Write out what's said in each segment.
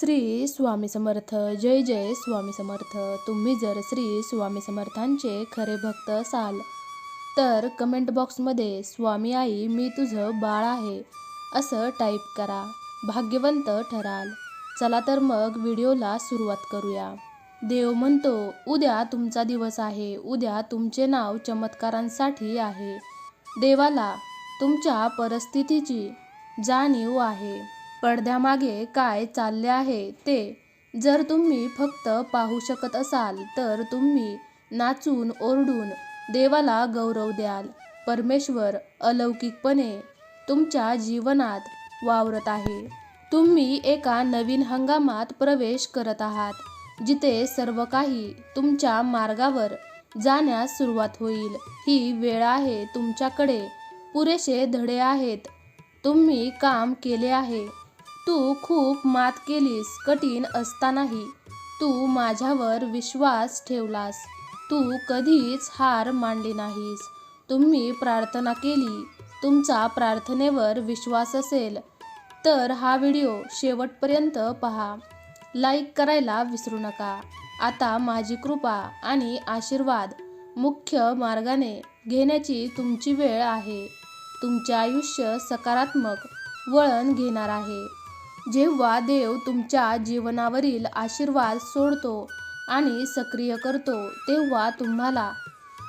श्री स्वामी समर्थ जय जय स्वामी समर्थ. तुम्ही जर श्री स्वामी समर्थांचे खरे भक्त असाल तर कमेंट बॉक्समध्ये स्वामी आई मी तुझं बाळ आहे. असं टाईप करा. भाग्यवंत ठराल. चला तर मग व्हिडिओला सुरुवात करूया. देव म्हणतो उद्या तुमचा दिवस आहे. उद्या तुमचे नाव चमत्कारांसाठी आहे. देवाला तुमच्या परिस्थितीची जाणीव आहे. पडद्यामागे काय चालले आहे ते? जर तुम्ही फक्त पाहू शकत असाल तर तुम्ही नाचून ओरडून देवाला गौरव द्याल. परमेश्वर अलौकिकपणे तुमच्या जीवनात वावरत आहे. तुम्ही एका नवीन हंगामात प्रवेश करत आहात जिथे सर्व काही तुमच्या मार्गावर जाण्यास सुरुवात होईल. ही वेळ आहे तुमच्याकडे. पुरेसे धडे आहेत. तुम्ही काम केले आहे. तू खूप मात केलीस कठीण असतानाही. तू माझ्यावर विश्वास ठेवलास. तू कधीच हार मांडली नाहीस. तुम्ही प्रार्थना केली. तुमचा प्रार्थनेवर विश्वास असेल. तर हा व्हिडिओ शेवटपर्यंत पहा. लाईक करायला विसरू नका. आता माझी कृपा आणि आशीर्वाद मुख्य मार्गाने घेण्याची तुमची वेळ आहे. तुमचे आयुष्य सकारात्मक वळण घेणार आहे. जेव्हा देव तुमच्या जीवनावरील आशीर्वाद सोडतो आणि सक्रिय करतो तेव्हा तुम्हाला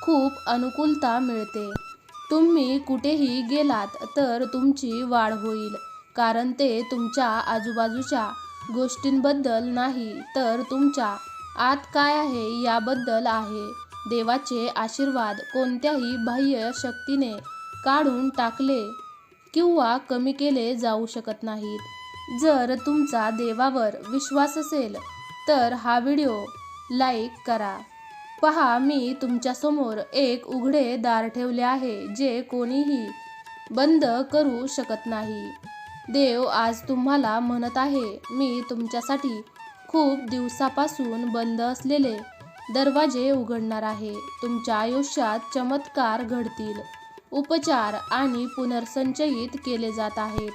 खूप अनुकूलता मिळते. तुम्ही कुठेही गेलात तर तुमची वाढ होईल कारण ते तुमच्या आजूबाजूच्या गोष्टींबद्दल नाही तर तुमच्या आत काय आहे याबद्दल आहे. देवाचे आशीर्वाद कोणत्याही बाह्य शक्तीने काढून टाकले किंवा कमी केले जाऊ शकत नाहीत. जर तुमचा देवावर विश्वास असेल तर हा व्हिडिओ लाईक करा. पहा मी तुमच्यासमोर एक उघडे दार ठेवले आहे जे कोणीही बंद करू शकत नाही. देव आज तुम्हाला म्हणत आहे मी तुमच्यासाठी खूप दिवसापासून बंद असलेले दरवाजे उघडणार आहे. तुमच्या आयुष्यात चमत्कार घडतील. उपचार आणि पुनर्संचयित केले जात आहेत.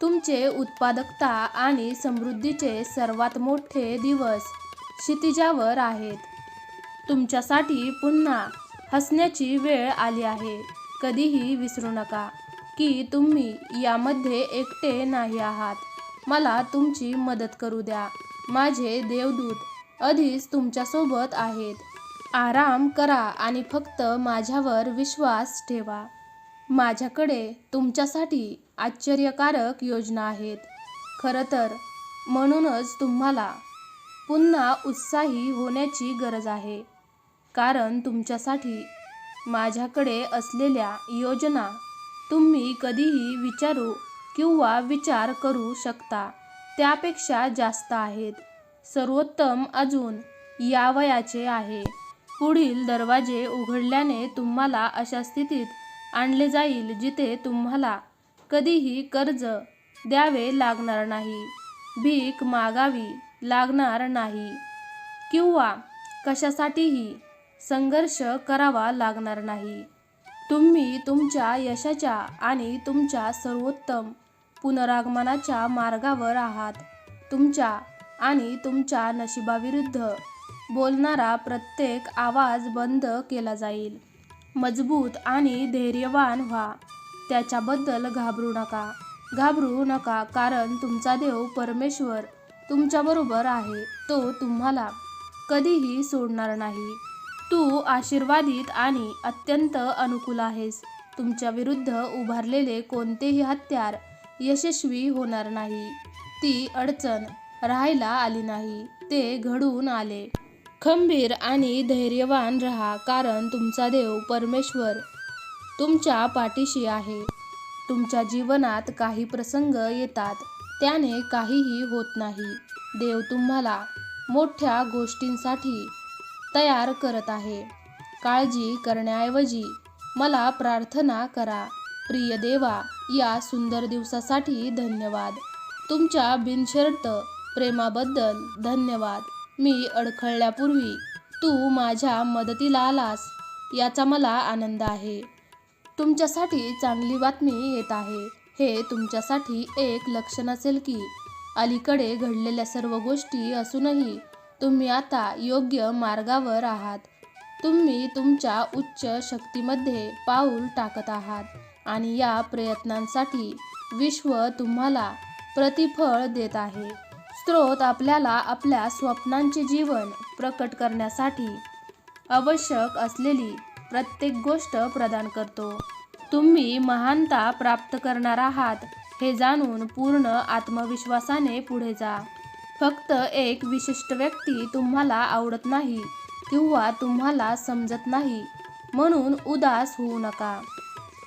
तुमचे उत्पादकता आणि समृद्धीचे सर्वात मोठे दिवस क्षितिजावर आहेत. तुमच्यासाठी पुन्हा हसण्याची वेळ आली आहे. कधीही विसरू नका की तुम्ही यामध्ये एकटे नाही आहात. मला तुमची मदत करू द्या. माझे देवदूत आधीच तुमच्यासोबत आहेत. आराम करा आणि फक्त माझ्यावर विश्वास ठेवा. माझ्याकडे तुमच्यासाठी आश्चर्यकारक योजना आहेत. खरं तर म्हणूनच तुम्हाला पुन्हा उत्साही होण्याची गरज आहे. कारण तुमच्यासाठी माझ्याकडे असलेल्या योजना तुम्ही कधीही विचारू किंवा विचार करू शकता. त्यापेक्षा जास्त आहेत. सर्वोत्तम अजून यावयाचे आहे. पुढील दरवाजे उघडल्याने तुम्हाला अशा स्थितीत आणले जाईल जिथे तुम्हाला कधीही कर्ज द्यावे लागणार नाही. भीक मागावी लागणार नाही. किंवा कशासाठीही संघर्ष करावा लागणार नाही. तुम्ही तुमच्या यशाच्या आणि तुमच्या सर्वोत्तम पुनरागमनाच्या मार्गावर आहात. तुमच्या आणि तुमच्या नशिबाविरुद्ध बोलणारा प्रत्येक आवाज बंद केला जाईल. मजबूत आणि धैर्यवान व्हा. त्याच्याबद्दल घाबरू नका. घाबरू नका कारण तुमचा देव परमेश्वर तुमच्याबरोबर आहे. तो तुम्हाला कधीही सोडणार नाही. तू आशीर्वादित आणि अत्यंत अनुकूल आहेस. तुमच्या विरुद्ध उभारलेले कोणतेही हत्यार यशस्वी होणार नाही. ती अडचण राहायला आली नाही. ते घडून आले. खंबीर आणि धैर्यवान रहा कारण तुमचा देव परमेश्वर तुमच्या पाठीशी आहे. तुमच्या जीवनात काही प्रसंग येतात त्याने काहीही होत नाही. देव तुम्हाला मोठ्या गोष्टींसाठी तयार करत आहे. काळजी करण्याऐवजी मला प्रार्थना करा. प्रिय देवा या सुंदर दिवसासाठी धन्यवाद. तुमच्या बिनशर्त प्रेमाबद्दल धन्यवाद. मी अडखळल्यापूर्वी तू माझ्या मदतीला आलास याचा मला आनंद आहे. तुमच्यासाठी चांगली बातमी येत आहे. हे तुमच्यासाठी एक लक्षण असेल की अलीकडे घडलेल्या सर्व गोष्टी असूनही तुम्ही आता योग्य मार्गावर आहात. तुम्ही तुमच्या उच्च शक्तीमध्ये पाऊल टाकत आहात आणि या प्रयत्नांसाठी विश्व तुम्हाला प्रतिफळ देत आहे. स्त्रोत आपल्याला आपल्या स्वप्नांचे जीवन प्रकट करण्यासाठी आवश्यक असलेली प्रत्येक गोष्ट प्रदान करतो. तुम्ही महानता प्राप्त करणार आहात हे जाणून पूर्ण आत्मविश्वासाने पुढे जा. फक्त एक विशिष्ट व्यक्ती तुम्हाला आवडत नाही किंवा तुम्हाला समजत नाही म्हणून उदास होऊ नका.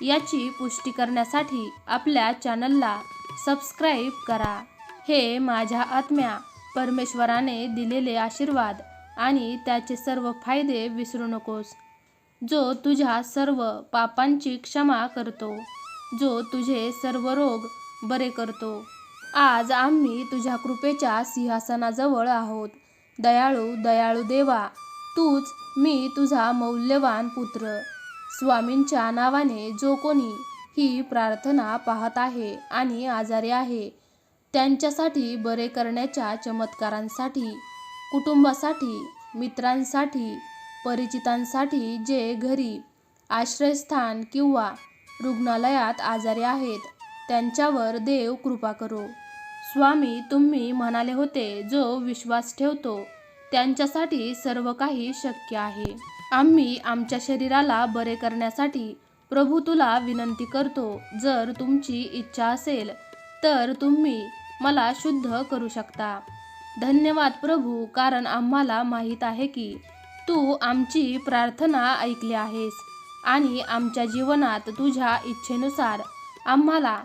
याची पुष्टी करण्यासाठी आपल्या चॅनलला सबस्क्राईब करा. हे माझ्या आत्म्या परमेश्वराने दिलेले आशीर्वाद आणि त्याचे सर्व फायदे विसरू नकोस. जो तुझ्या सर्व पापांची क्षमा करतो जो तुझे सर्व रोग बरे करतो. आज आम्ही तुझ्या कृपेच्या सिंहासनाजवळ आहोत. दयाळू दयाळू देवा तूच मी तुझा मौल्यवान पुत्र. स्वामींच्या नावाने जो कोणी ही प्रार्थना पाहत आहे आणि आजारी आहे त्यांच्यासाठी बरे करण्याच्या चमत्कारांसाठी कुटुंबासाठी मित्रांसाठी परिचितांसाठी जे घरी आश्रयस्थान किंवा रुग्णालयात आजारी आहेत त्यांच्यावर देव कृपा करो. स्वामी तुम्ही म्हणाले होते जो विश्वास ठेवतो त्यांच्यासाठी सर्व काही शक्य आहे. आम्ही आमच्या शरीराला बरे करण्यासाठी प्रभू तुला विनंती करतो जर तुमची इच्छा असेल तर तुम्ही मला शुद्ध करू शकता. धन्यवाद प्रभू कारण आम्हाला माहीत आहे की तू आमची प्रार्थना ऐकली आहेस आणि आमच्या जीवनात तुझ्या इच्छेनुसार आम्हाला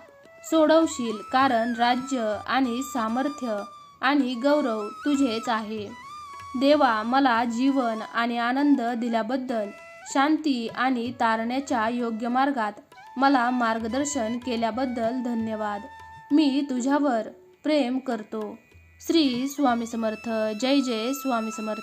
सोडवशील कारण राज्य आणि सामर्थ्य आणि गौरव तुझेच आहे. देवा मला जीवन आणि आनंद दिल्याबद्दल शांती आणि तारण्याच्या योग्य मार्गात मला मार्गदर्शन केल्याबद्दल धन्यवाद. मी तुझ्यावर प्रेम करतो. श्री स्वामी समर्थ जय जय स्वामी समर्थ.